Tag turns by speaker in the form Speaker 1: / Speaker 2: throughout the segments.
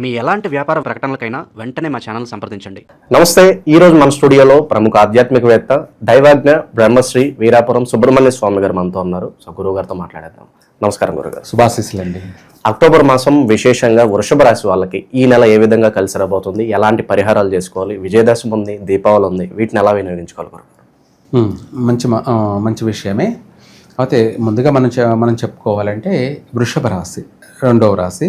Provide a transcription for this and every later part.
Speaker 1: మీ ఎలాంటి వ్యాపార ప్రకటనలకైనా వెంటనే మా ఛానల్ సంప్రదించండి.
Speaker 2: నమస్తే ఈ రోజు మన స్టూడియోలో ప్రముఖ ఆధ్యాత్మికవేత్త దైవాజ్ఞ బ్రహ్మశ్రీ వీరాపురం సుబ్రహ్మణ్య స్వామి గారు మనతో ఉన్నారు. సో గురువు గారితో మాట్లాడేద్దాం. నమస్కారం గురుగారు
Speaker 3: శుభాశీస్సులండి.
Speaker 2: అక్టోబర్ మాసం విశేషంగా వృషభ రాశి వాళ్ళకి ఈ నెల ఏ విధంగా కలిసి రాబోతుంది ఎలాంటి పరిహారాలు చేసుకోవాలి విజయదశమి ఉంది దీపావళి ఉంది వీటిని ఎలా వినియోగించుకోవాలి గురుగారు
Speaker 3: మంచి మంచి విషయమే. అయితే ముందుగా మనం మనం చెప్పుకోవాలంటే వృషభ రాశి రెండవ రాశి.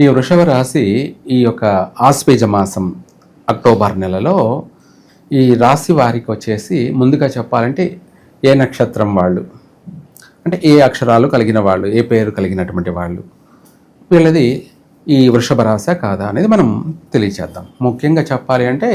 Speaker 3: ఈ వృషభ రాశి ఈ యొక్క ఆశ్వేజ మాసం అక్టోబర్ నెలలో ఈ రాశి వారికి వచ్చేసి ముందుగా చెప్పాలంటే ఏ నక్షత్రం వాళ్ళు? అంటే ఏ అక్షరాలు కలిగిన వాళ్ళు? ఏ పేరు కలిగినటువంటి వాళ్ళు? వీళ్ళది ఈ వృషభ రాశ కాదా అనేది మనం తెలియచేద్దాం. ముఖ్యంగా చెప్పాలి అంటే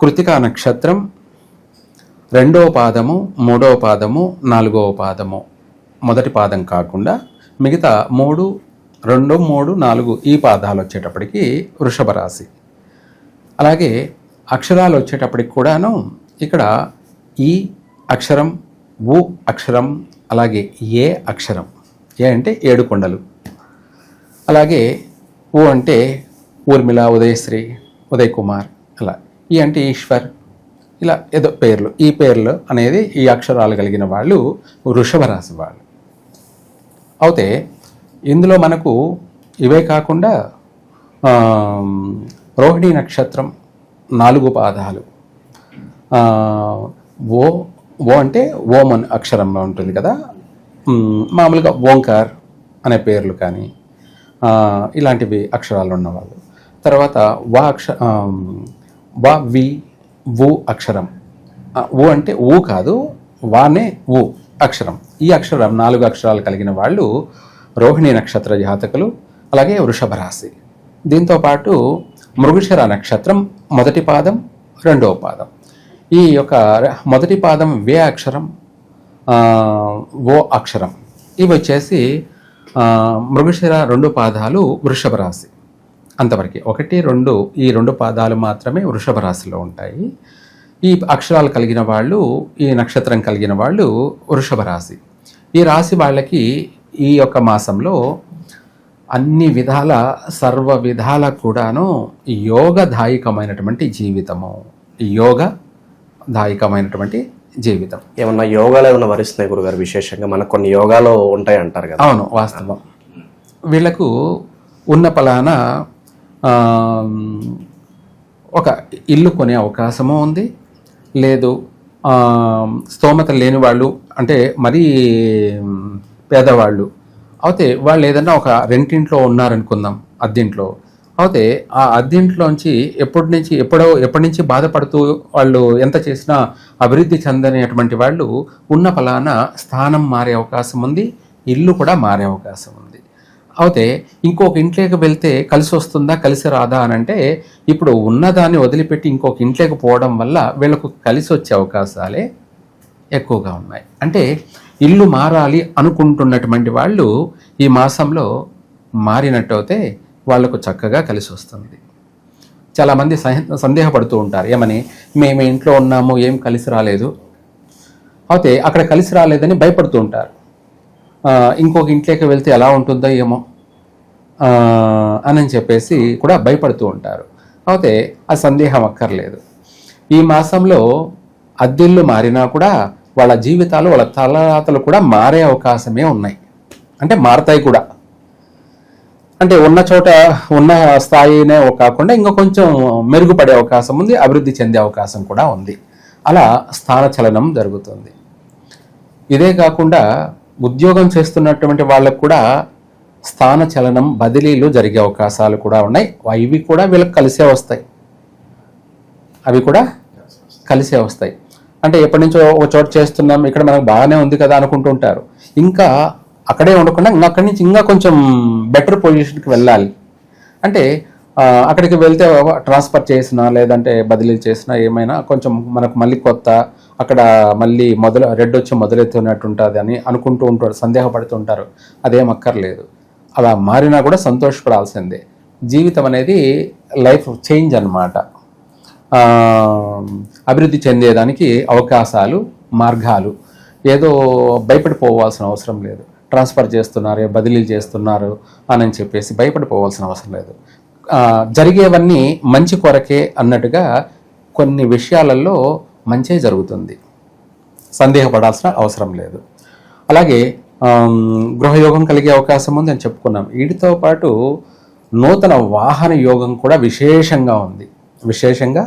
Speaker 3: కృతికా నక్షత్రం రెండవ పాదము మూడవ పాదము నాలుగవ పాదము. మొదటి పాదం కాకుండా మిగతా మూడు రెండు మూడు నాలుగు ఈ పాదాలు వచ్చేటప్పటికి వృషభ రాశి. అలాగే అక్షరాలు వచ్చేటప్పటికి కూడాను ఇక్కడ ఈ అక్షరం ఉ అక్షరం అలాగే ఏ అక్షరం. ఏ అంటే ఏడు కొండలు. అలాగే ఓ అంటే ఊర్మిళ ఉదయశ్రీ ఉదయ్ కుమార్ అలా ఈ అంటే ఈశ్వర్ ఇలా ఏదో పేర్లు. ఈ పేర్లు అనేది ఈ అక్షరాలు కలిగిన వాళ్ళు వృషభ రాశి వాళ్ళు. అయితే ఇందులో మనకు ఇవే కాకుండా రోహిణీ రోహిణి నక్షత్రం నాలుగు పాదాలు. ఓ ఓ అంటే ఓమన్ అని అక్షరంలో ఉంటుంది కదా? మామూలుగా ఓంకార్ అనే పేర్లు కానీ ఇలాంటివి అక్షరాలు ఉన్నవాళ్ళు. తర్వాత వా అక్ష వా వి వు అక్షరం. ఊ అంటే ఊ కాదు వానే ఊ అక్షరం. ఈ అక్షరం నాలుగు అక్షరాలు కలిగిన వాళ్ళు రోహిణి నక్షత్ర జాతకులు అలాగే వృషభ రాశి. దీంతోపాటు మృగశిర నక్షత్రం మొదటి పాదం రెండవ పాదం. ఈ యొక్క మొదటి పాదం వే అక్షరం ఓ అక్షరం. ఇవి వచ్చేసి మృగశిర రెండు పాదాలు వృషభ రాశి. అంతవరకు ఒకటి రెండు ఈ రెండు పాదాలు మాత్రమే వృషభ రాశిలో ఉంటాయి. ఈ అక్షరాలు కలిగిన వాళ్ళు ఈ నక్షత్రం కలిగిన వాళ్ళు వృషభ రాశి. ఈ రాశి వాళ్ళకి ఈ యొక్క మాసంలో అన్ని విధాల సర్వ విధాల కూడాను యోగదాయకమైనటువంటి జీవితము. యోగదాయకమైనటువంటి జీవితం.
Speaker 2: ఏమన్నా యోగాలు ఏమన్నా వరిస్తున్నాయి గురుగారు? విశేషంగా మనకు కొన్ని యోగాలు ఉంటాయి అంటారు కదా.
Speaker 3: అవును వాస్తవం. వీళ్ళకు ఉన్న పలానా ఒక ఇల్లు కొనే అవకాశము ఉంది. లేదు స్తోమత లేని వాళ్ళు అంటే మరీ పేదవాళ్ళు. అయితే వాళ్ళు ఏదైనా ఒక రెంటింట్లో ఉన్నారనుకుందాం అద్దెంట్లో. అయితే ఆ అద్దెంట్లోంచి ఎప్పటి నుంచి ఎప్పుడో ఎప్పటి నుంచి బాధపడుతూ వాళ్ళు ఎంత చేసినా అభివృద్ధి చెందనేటువంటి వాళ్ళు ఉన్న ఫలానా స్థానం మారే అవకాశం ఉంది ఇల్లు కూడా మారే అవకాశం ఉంది. అయితే ఇంకొక ఇంట్లోకి వెళ్తే కలిసి వస్తుందా కలిసి రాదా అని అంటే ఇప్పుడు ఉన్నదాన్ని వదిలిపెట్టి ఇంకొక ఇంట్లోకి పోవడం వల్ల వీళ్ళకు కలిసి వచ్చే అవకాశాలే ఎక్కువగా ఉన్నాయి. అంటే ఇల్లు మారాలి అనుకుంటున్నటువంటి వాళ్ళు ఈ మాసంలో మారినట్టయితే వాళ్ళకు చక్కగా కలిసి వస్తుంది. చాలామంది సహ- సందేహపడుతూ ఉంటారు. ఏమని? మేము ఇంట్లో ఉన్నాము ఏం కలిసి రాలేదు. అయితే అక్కడ కలిసి రాలేదని భయపడుతూ ఉంటారు. ఇంకొక ఇంట్లోకి వెళ్తే ఎలా ఉంటుందో ఏమో అని చెప్పేసి కూడా భయపడుతూ ఉంటారు. అయితే ఆ సందేహం అక్కర్లేదు. ఈ మాసంలో అద్దెళ్ళు మారినా కూడా వాళ్ళ జీవితాలు వాళ్ళ తలరాతలు కూడా మారే అవకాశమే ఉన్నాయి. అంటే మారతాయి కూడా. అంటే ఉన్న చోట ఉన్న స్థాయినే కాకుండా ఇంకా కొంచెం మెరుగుపడే అవకాశం ఉంది అభివృద్ధి చెందే అవకాశం కూడా ఉంది. అలా స్థానచలనం జరుగుతుంది. ఇదే కాకుండా ఉద్యోగం చేస్తున్నటువంటి వాళ్ళకు కూడా స్థాన చలనం బదిలీలు జరిగే అవకాశాలు కూడా ఉన్నాయి. ఇవి కూడా వీళ్ళకి కలిసే వస్తాయి. అవి కూడా కలిసే వస్తాయి. అంటే ఎప్పటి నుంచో ఒక చోట చేస్తున్నాం ఇక్కడ మనకు బాగానే ఉంది కదా అనుకుంటుంటారు ఇంకా అక్కడే ఉండకుండా ఇంకా అక్కడి నుంచి ఇంకా కొంచెం బెటర్ పొజిషన్కి వెళ్ళాలి. అంటే అక్కడికి వెళ్తే ట్రాన్స్ఫర్ చేసినా లేదంటే బదిలీ చేసినా ఏమైనా కొంచెం మనకు మళ్ళీ కొత్త అక్కడ మళ్ళీ మొదలు రెడ్ వచ్చి మొదలెత్తున్నట్టు ఉంటుంది అని అనుకుంటూ ఉంటారు సందేహపడుతుంటారు అదేం అక్కర్లేదు. అలా మారినా కూడా సంతోషపడాల్సిందే. జీవితం అనేది లైఫ్ చేంజ్ అనమాట అభివృద్ధి చెందేదానికి అవకాశాలు మార్గాలు. ఏదో భయపడిపోవాల్సిన అవసరం లేదు. ట్రాన్స్ఫర్ చేస్తున్నారు బదిలీలు చేస్తున్నారు అని చెప్పేసి భయపడిపోవాల్సిన అవసరం లేదు. జరిగేవన్నీ మంచి కొరకే అన్నట్టుగా కొన్ని విషయాలలో మంచే జరుగుతుంది. సందేహపడాల్సిన అవసరం లేదు. అలాగే గృహయోగం కలిగే అవకాశం ఉంది అని చెప్పుకున్నాం. వీటితో పాటు నూతన వాహన యోగం కూడా విశేషంగా ఉంది. విశేషంగా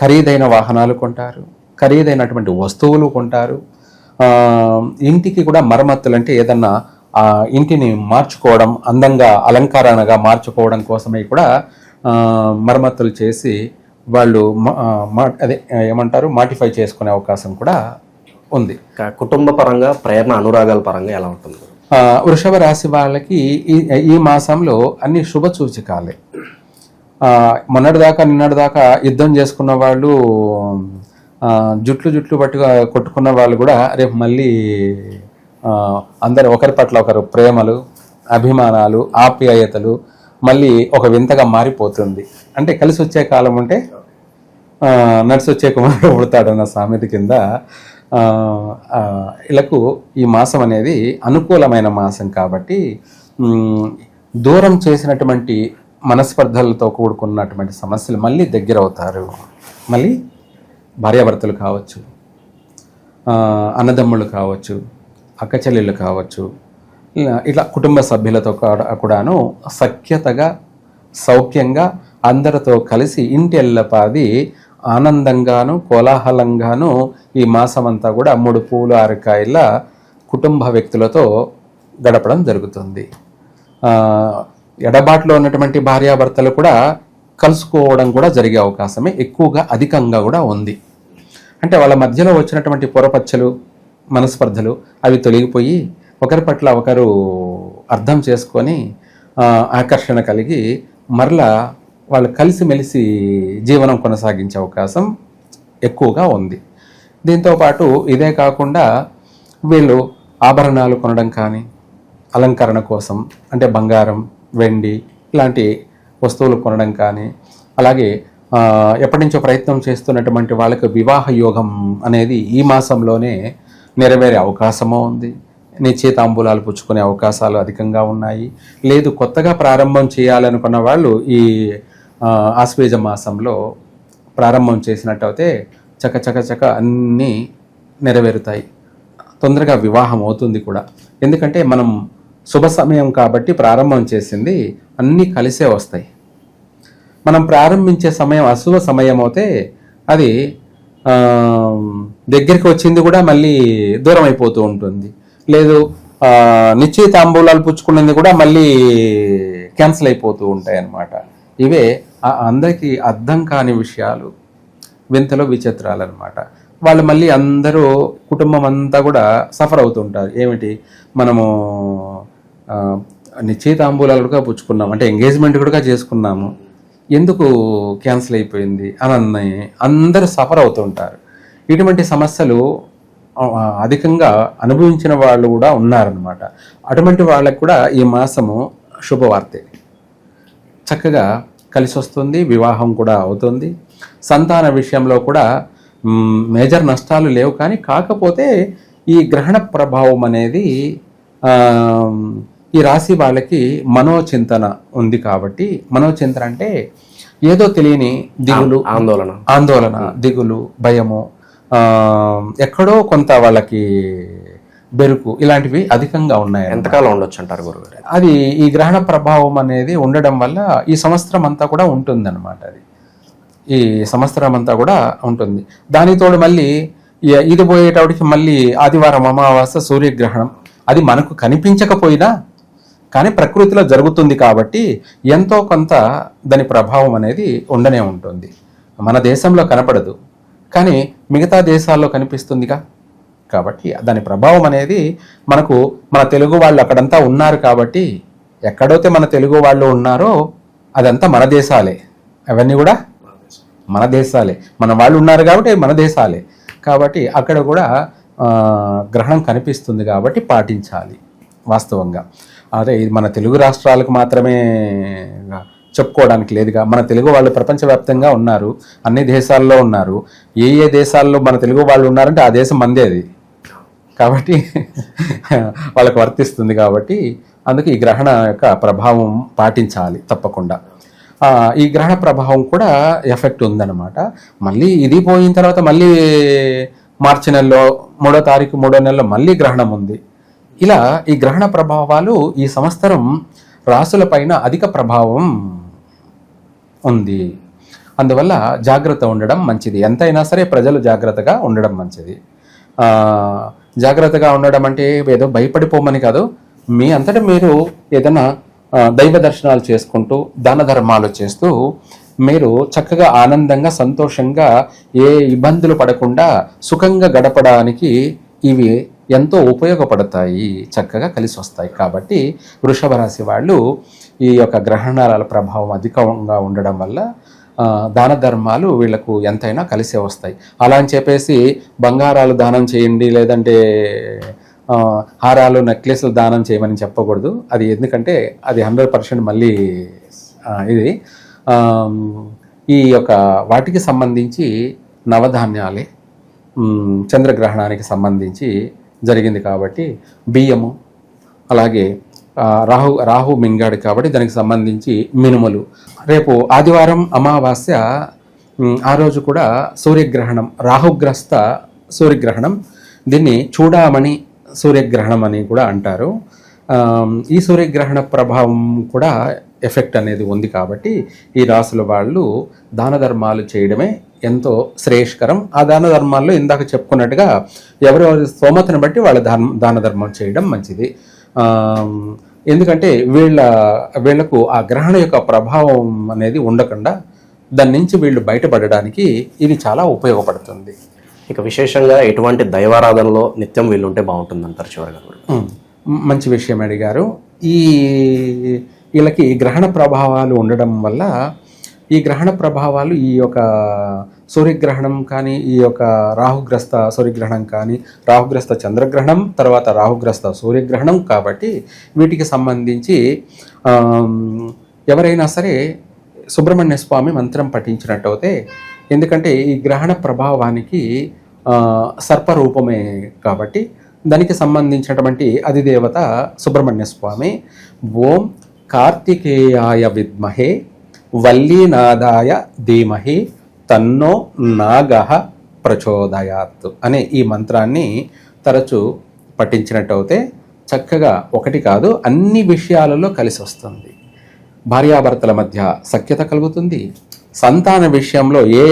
Speaker 3: ఖరీదైన వాహనాలు కొంటారు ఖరీదైనటువంటి వస్తువులు కొంటారు. ఇంటికి కూడా మరమ్మతులు అంటే ఏదన్నా ఆ ఇంటిని మార్చుకోవడం అందంగా అలంకరణగా మార్చుకోవడం కోసమై కూడా మరమ్మతులు చేసి వాళ్ళు అదే ఏమంటారు మాటిఫై చేసుకునే అవకాశం కూడా ఉంది.
Speaker 2: కుటుంబ పరంగా ప్రేమ అనురాగాల పరంగా ఎలా ఉంటుంది?
Speaker 3: వృషభ రాశి వాళ్ళకి ఈ ఈ మాసంలో అన్ని శుభ సూచికాలే. మొన్నటి దాకా నిన్నటి దాకా యుద్ధం చేసుకున్న వాళ్ళు జుట్లు జుట్లు పట్టుగా కొట్టుకున్న వాళ్ళు కూడా రేపు మళ్ళీ అందరు ఒకరి పట్ల ఒకరు ప్రేమలు అభిమానాలు ఆప్యాయతలు మళ్ళీ ఒక వింతగా మారిపోతుంది. అంటే కలిసి వచ్చే కాలం ఉంటే ఆ, నడిచి వచ్చే కుమారుడు పుడతాడన్న సామెత కింద ఆ, వీళ్ళకు ఈ మాసం అనేది అనుకూలమైన మాసం కాబట్టి దూరం చేసినటువంటి మనస్పర్ధలతో కూడుకున్నటువంటి సమస్యలు మళ్ళీ దగ్గర అవుతారు మళ్ళీ భార్యాభర్తలు కావచ్చు అన్నదమ్ములు అన్నదమ్ముళ్ళు కావచ్చు అక్కచెల్లెళ్ళు కావచ్చు ఇలా- ఇట్లా కుటుంబ సభ్యులతో కూడా- కూడాను సఖ్యతగా సౌఖ్యంగా అందరితో కలిసి ఇంటి ఎల్లపాది ఆనందంగాను కోలాహలంగాను ఈ మాసమంతా కూడా మూడు పూలు ఆరకాయల కుటుంబ వ్యక్తులతో గడపడం జరుగుతుంది. ఎడబాటులో ఉన్నటువంటి భార్యాభర్తలు కూడా కలుసుకోవడం కూడా జరిగే అవకాశమే ఎక్కువగా అధికంగా కూడా ఉంది. అంటే వాళ్ళ మధ్యలో వచ్చినటువంటి పొరపచ్చలు మనస్పర్ధలు అవి తొలగిపోయి ఒకరి పట్ల ఒకరు అర్థం చేసుకొని ఆకర్షణ కలిగి మరలా వాళ్ళు కలిసిమెలిసి జీవనం కొనసాగించే అవకాశం ఎక్కువగా ఉంది. దీంతో పాటు ఇదే కాకుండా వీళ్ళు ఆభరణాలు కొనడం కానీ అలంకరణ కోసం అంటే బంగారం వెండి ఇలాంటి వస్తువులు కొనడం కానీ అలాగే ఎప్పటి నుంచో ప్రయత్నం చేస్తున్నటువంటి వాళ్ళకు వివాహ యోగం అనేది ఈ మాసంలోనే నెరవేరే అవకాశము ఉంది. నిశ్చితాంబూలాలు పుచ్చుకునే అవకాశాలు అధికంగా ఉన్నాయి. లేదు కొత్తగా ప్రారంభం చేయాలనుకున్న వాళ్ళు ఈ ఆశ్వేజ మాసంలో ప్రారంభం చేసినట్టయితే చక చక చక అన్నీ నెరవేరుతాయి. తొందరగా వివాహం అవుతుంది కూడా. ఎందుకంటే మనం శుభ సమయం కాబట్టి ప్రారంభం చేసింది. అన్నీ కలిసే వస్తాయి. మనం ప్రారంభించే సమయం అశుభ సమయం అయితే అది దగ్గరికి వచ్చింది కూడా మళ్ళీ దూరం అయిపోతూ ఉంటుంది. లేదు ఆ, నిశ్చయితాంబూలాలు పుచ్చుకున్నది కూడా మళ్ళీ క్యాన్సిల్ అయిపోతూ ఉంటాయి అన్నమాట. ఇవే అందరికీ అర్థం కాని విషయాలు. వింతలో విచిత్రాలు అనమాట వాళ్ళు మళ్ళీ అందరూ కుటుంబం అంతా కూడా సఫర్ అవుతుంటారు. ఏమిటి? మనము నిశ్చయితాంబూలాలు కూడా పుచ్చుకున్నాం. అంటే ఎంగేజ్మెంట్ కూడా చేసుకున్నాము. ఎందుకు క్యాన్సిల్ అయిపోయింది? అని అందరూ సఫర్ అవుతుంటారు. ఇటువంటి సమస్యలు అధికంగా అనుభవించిన వాళ్ళు కూడా ఉన్నారనమాట అటువంటి వాళ్ళకు కూడా ఈ మాసము శుభవార్తే. చక్కగా కలిసి వస్తుంది వివాహం కూడా అవుతుంది. సంతాన విషయంలో కూడా మేజర్ నష్టాలు లేవు. కానీ కాకపోతే ఈ గ్రహణ ప్రభావం అనేది ఈ రాశి వాళ్ళకి మనోచింతన ఉంది కాబట్టి మనోచింతన అంటే ఏదో తెలియని దిగులు
Speaker 2: ఆందోళన.
Speaker 3: ఆందోళన దిగులు భయము ఎక్కడో కొంత వాళ్ళకి బెరుకు ఇలాంటివి అధికంగా ఉన్నాయి
Speaker 2: ఎంతకాలం ఉండొచ్చు అంటారు గురుగారు?
Speaker 3: అది ఈ గ్రహణ ప్రభావం అనేది ఉండడం వల్ల ఈ సంవత్సరం అంతా కూడా ఉంటుందన్నమాట అది. ఈ సంవత్సరం అంతా కూడా ఉంటుంది. దానితోడు మళ్ళీ ఇది పోయేటప్పటికి మళ్ళీ ఆదివారం అమావాస్య సూర్యగ్రహణం అది మనకు కనిపించకపోయినా కానీ ప్రకృతిలో జరుగుతుంది కాబట్టి ఎంతో కొంత దాని ప్రభావం అనేది ఉండనే ఉంటుంది. మన దేశంలో కనపడదు. కానీ మిగతా దేశాల్లో కనిపిస్తుందిగా. కాబట్టి దాని ప్రభావం అనేది మనకు మన తెలుగు వాళ్ళు అక్కడంతా ఉన్నారు కాబట్టి ఎక్కడైతే మన తెలుగు వాళ్ళు ఉన్నారో అదంతా మన దేశాలే. అవన్నీ కూడా మన దేశాలే. మన వాళ్ళు ఉన్నారు కాబట్టి మన దేశాలే. కాబట్టి అక్కడ కూడా గ్రహణం కనిపిస్తుంది కాబట్టి పాటించాలి వాస్తవంగా. అదే ఇది మన తెలుగు రాష్ట్రాలకు మాత్రమే చెప్పుకోవడానికి లేదుగా. మన తెలుగు వాళ్ళు ప్రపంచవ్యాప్తంగా ఉన్నారు అన్ని దేశాల్లో ఉన్నారు. ఏ ఏ దేశాల్లో మన తెలుగు వాళ్ళు ఉన్నారంటే ఆ దేశం మందే అది. కాబట్టి వాళ్ళకి వర్తిస్తుంది కాబట్టి అందుకే ఈ గ్రహణ యొక్క ప్రభావం పాటించాలి తప్పకుండా. ఈ గ్రహణ ప్రభావం కూడా ఎఫెక్ట్ ఉందన్నమాట. మళ్ళీ ఇది పోయిన తర్వాత మళ్ళీ మార్చి నెలలో మూడో తారీఖు మూడో నెలలో మళ్ళీ గ్రహణం ఉంది. ఇలా ఈ గ్రహణ ప్రభావాలు ఈ సంవత్సరం రాసులపైన అధిక ప్రభావం ఉంది. అందువల్ల జాగ్రత్త ఉండడం మంచిది. ఎంతైనా సరే ప్రజలు జాగ్రత్తగా ఉండడం మంచిది. జాగ్రత్తగా ఉండడం అంటే ఏదో భయపడిపోమని కాదు. మీ అంతటా మీరు ఏదైనా దైవ దర్శనాలు చేసుకుంటూ దాన ధర్మాలు చేస్తూ మీరు చక్కగా ఆనందంగా సంతోషంగా ఏ ఇబ్బందులు పడకుండా సుఖంగా గడపడానికి ఇవి ఎంతో ఉపయోగపడతాయి చక్కగా కలిసి వస్తాయి. కాబట్టి వృషభ రాశి వాళ్ళు ఈ యొక్క గ్రహణాల ప్రభావం అధికంగా ఉండడం వల్ల దాన ధర్మాలు వీళ్ళకు ఎంతైనా కలిసే వస్తాయి. అలా అని చెప్పేసి బంగారాలు దానం చేయండి లేదంటే హారాలు నెక్లెస్లు దానం చేయమని చెప్పకూడదు. అది ఎందుకంటే అది హండ్రెడ్ పర్సెంట్ మళ్ళీ ఇది ఈ యొక్క వాటికి సంబంధించి నవధాన్యాలే చంద్రగ్రహణానికి సంబంధించి జరిగింది కాబట్టి బియ్యము అలాగే రాహు రాహు మింగాడు కాబట్టి దానికి సంబంధించి మినుములు. రేపు ఆదివారం అమావాస్య ఆ రోజు కూడా సూర్యగ్రహణం రాహుగ్రస్త సూర్యగ్రహణం. దీన్ని చూడామణి సూర్యగ్రహణం అని కూడా అంటారు. ఈ సూర్యగ్రహణ ప్రభావం కూడా ఎఫెక్ట్ అనేది ఉంది కాబట్టి ఈ రాసుల వాళ్ళు దాన ధర్మాలు చేయడమే ఎంతో శ్రేయస్కరం. ఆ దాన ధర్మాల్లో ఇందాక చెప్పుకున్నట్టుగా ఎవరెవరి స్తోమతను బట్టి వాళ్ళ దాన దాన ధర్మం చేయడం మంచిది. ఎందుకంటే వీళ్ళ వీళ్ళకు ఆ గ్రహణ యొక్క ప్రభావం అనేది ఉండకుండా దాని నుంచి వీళ్ళు బయటపడడానికి ఇది చాలా ఉపయోగపడుతుంది.
Speaker 2: ఇక విశేషంగా ఎటువంటి దైవారాధనలో నిత్యం వీళ్ళుంటే బాగుంటుందంటారు చివరిగా కూడా.
Speaker 3: ఉమ్, మంచి విషయం అడిగారు. ఈ వీళ్ళకి గ్రహణ ప్రభావాలు ఉండడం వల్ల ఈ గ్రహణ ప్రభావాలు ఈ యొక్క సూర్యగ్రహణం కానీ ఈ యొక్క రాహుగ్రస్త సూర్యగ్రహణం కానీ రాహుగ్రస్త చంద్రగ్రహణం తర్వాత రాహుగ్రస్త సూర్యగ్రహణం కాబట్టి వీటికి సంబంధించి ఎవరైనా సరే సుబ్రహ్మణ్య స్వామి మంత్రం పఠించినట్టయితే ఎందుకంటే ఈ గ్రహణ ప్రభావానికి సర్పరూపమే కాబట్టి దానికి సంబంధించినటువంటి అధిదేవత సుబ్రహ్మణ్య స్వామి. ఓం కార్తికేయాయ విద్మహే వల్లీనాదాయ ధీమహి తన్నో నాగ ప్రచోదయాత్ అనే ఈ మంత్రాన్ని తరచూ పఠించినట్టయితే చక్కగా ఒకటి కాదు అన్ని విషయాలలో కలిసి వస్తుంది. భార్యాభర్తల మధ్య సఖ్యత కలుగుతుంది. సంతాన విషయంలో ఏ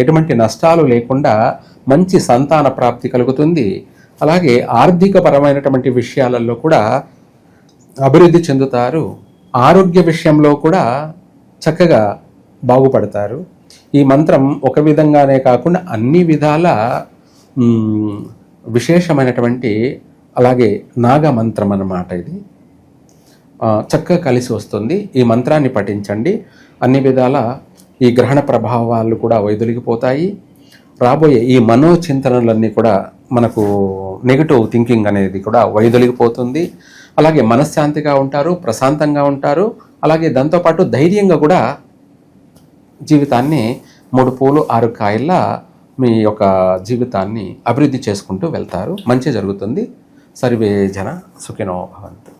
Speaker 3: ఎటువంటి నష్టాలు లేకుండా మంచి సంతాన ప్రాప్తి కలుగుతుంది. అలాగే ఆర్థికపరమైనటువంటి విషయాలలో కూడా అభివృద్ధి చెందుతారు. ఆరోగ్య విషయంలో కూడా చక్కగా బాగుపడతారు. ఈ మంత్రం ఒక విధంగానే కాకుండా అన్ని విధాల విశేషమైనటువంటి అలాగే నాగ మంత్రం అన్నమాట ఇది. చక్కగా కలిసి వస్తుంది. ఈ మంత్రాన్ని పఠించండి. అన్ని విధాల ఈ గ్రహణ ప్రభావాలు కూడా వైదొలిగిపోతాయి. రాబోయే ఈ మనోచింతనలన్నీ కూడా మనకు నెగిటివ్ థింకింగ్ అనేది కూడా వైదొలిగిపోతుంది. అలాగే మనశ్శాంతిగా ఉంటారు ప్రశాంతంగా ఉంటారు అలాగే దాంతోపాటు ధైర్యంగా కూడా జీవితాన్ని మూడు పూలు ఆరు కాయల్లా మీ యొక్క జీవితాన్ని అభివృద్ధి చేసుకుంటూ వెళ్తారు. మంచి జరుగుతుంది. సర్వే జన సుఖినో భవంతు.